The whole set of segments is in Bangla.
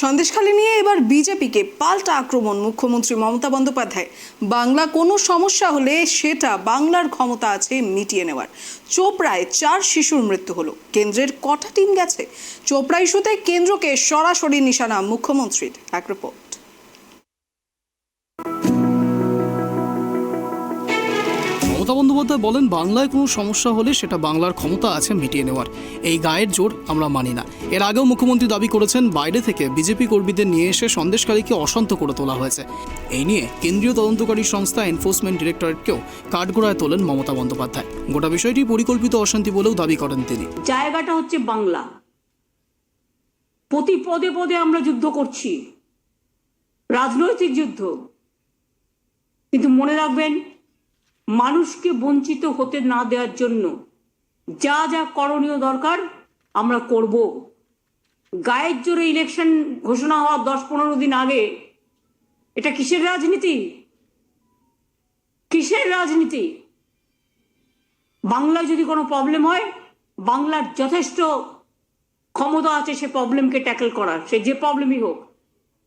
সন্দেশখালী নিয়ে এবার বিজেপিকে পাল্টা আক্রমণ, মুখ্যমন্ত্রী মমতা বন্দ্যোপাধ্যায়। বাংলা কোনো সমস্যা হলে সেটা বাংলার ক্ষমতা আছে মিটিয়ে নেওয়ার। চোপড়ায় চার শিশুর মৃত্যু হলো। কেন্দ্রের কটা টিম গেছে? চোপড়া ইস্যুতে কেন্দ্রকে সরাসরি নিশানা মুখ্যমন্ত্রীর, এক রিপোর্ট বন্দ্যোপাধ্যায় বলেন, বাংলায় কোনো সমস্যা হলে সেটা বাংলার ক্ষমতা আছে মিটিয়ে নেওয়ার। এই গায়ের জোর আমরা মানি না। এর আগেও মুখ্যমন্ত্রী দাবি করেছেন, বাইরে থেকে বিজেপি কর্মীদের নিয়ে এসে সন্দেশকারীকে অশান্ত করে তোলা হয়েছে। এই নিয়ে কেন্দ্রীয় তদন্তকারী সংস্থা এনফোর্সমেন্ট ডিরেক্টরেটকেও কাঠগোড়ায় তোলেন মমতা বন্দ্যোপাধ্যায়। গোটা বিষয়টি পরিকল্পিত অশান্তি বলেও দাবি করেন তিনি। জায়গাটা হচ্ছে বাংলা। প্রতি পদে পদে আমরা যুদ্ধ করছি। রাজনৈতিক যুদ্ধ। কিন্তু মনে রাখবেন মানুষকে বঞ্চিত হতে না দেওয়ার জন্য যা যা করণীয় দরকার আমরা করব। গায়ের জোরে ইলেকশন ঘোষণা হওয়ার দশ পনেরো দিন আগে এটা কিসের রাজনীতি? কিসের রাজনীতি? বাংলায় যদি কোনো প্রবলেম হয়, বাংলার যথেষ্ট ক্ষমতা আছে সে প্রবলেমকে ট্যাকেল করার। সে যে প্রবলেমই হোক,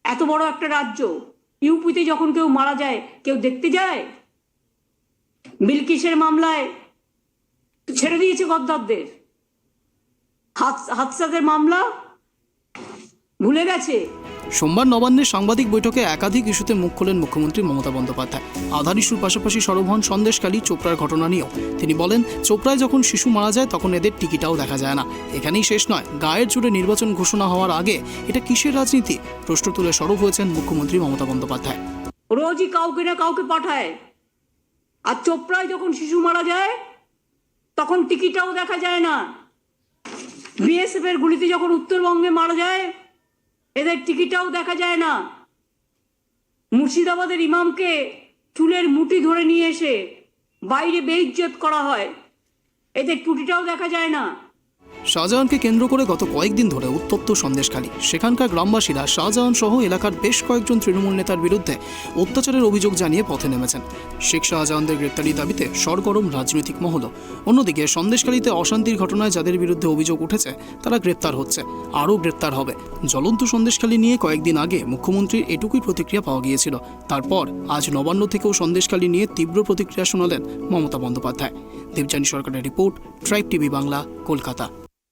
এত বড় একটা রাজ্য, ইউপিতে যখন কেউ মারা যায়, কেউ দেখতে যায় বিলকিসের মামলায়? ছেড়ে দিয়েছে গদ্দারদের। হাত হাতসাদের মামলা? ভুলে গেছে? সোমবার নবান্নে সাংবাদিক বৈঠকে একাধিক ইস্যুতে মুখ খোলেন মুখ্যমন্ত্রী মমতা বন্দ্যোপাধ্যায়। আধার ইস্যুর পাশাপাশি সরব হন সন্দেশকালী চোপড়ার ঘটনা নিয়েও। তিনি বলেন চোপড়ায় যখন শিশু মারা যায় তখন এদের টিকিটাও দেখা যায় না। এখানেই শেষ নয় গায়ের জুড়ে নির্বাচন ঘোষণা হওয়ার আগে এটা কিসের রাজনীতি? প্রশ্ন তুলে সরব হয়েছেন মুখ্যমন্ত্রী মমতা বন্দ্যোপাধ্যায়। রোজই কাউকে না কাউকে পাঠায়। আর চোপড়ায় যখন শিশু মারা যায়, তখন টিকিটাও দেখা যায় না। বিএসএফ এর গুলিতে যখন উত্তরবঙ্গে মারা যায়, এদের টিকিটাও দেখা যায় না। মুর্শিদাবাদের ইমামকে চুলের মুটি ধরে নিয়ে এসে বাইরে বেইজ্জত করা হয়। এদের টুটিটাও দেখা যায় না। শাহজাহানকে কেন্দ্র করে গত কয়েকদিন ধরে উত্তপ্ত সন্দেশখালী। সেখানকার গ্রামবাসীরা শাহজাহান সহ এলাকার বেশ কয়েকজন তৃণমূল নেতার বিরুদ্ধে অত্যাচারের অভিযোগ জানিয়ে পথে নেমেছেন। শেখ শাহজাহানদের গ্রেপ্তারি দাবিতে সরগরম রাজনৈতিক মহল। অন্যদিকে সন্দেশখালীতে অশান্তির ঘটনায় যাদের বিরুদ্ধে অভিযোগ উঠেছে, তারা গ্রেপ্তার হচ্ছে, আরও গ্রেপ্তার হবে। জ্বলন্ত সন্দেশখালী নিয়ে কয়েকদিন আগে মুখ্যমন্ত্রীর এটুকুই প্রতিক্রিয়া পাওয়া গিয়েছিল। তারপর আজ নবান্ন থেকেও সন্দেশখালী নিয়ে তীব্র প্রতিক্রিয়া শোনালেন মমতা বন্দ্যোপাধ্যায়। দেবযানী সরকারের report, tribe TV Bangla, Kolkata.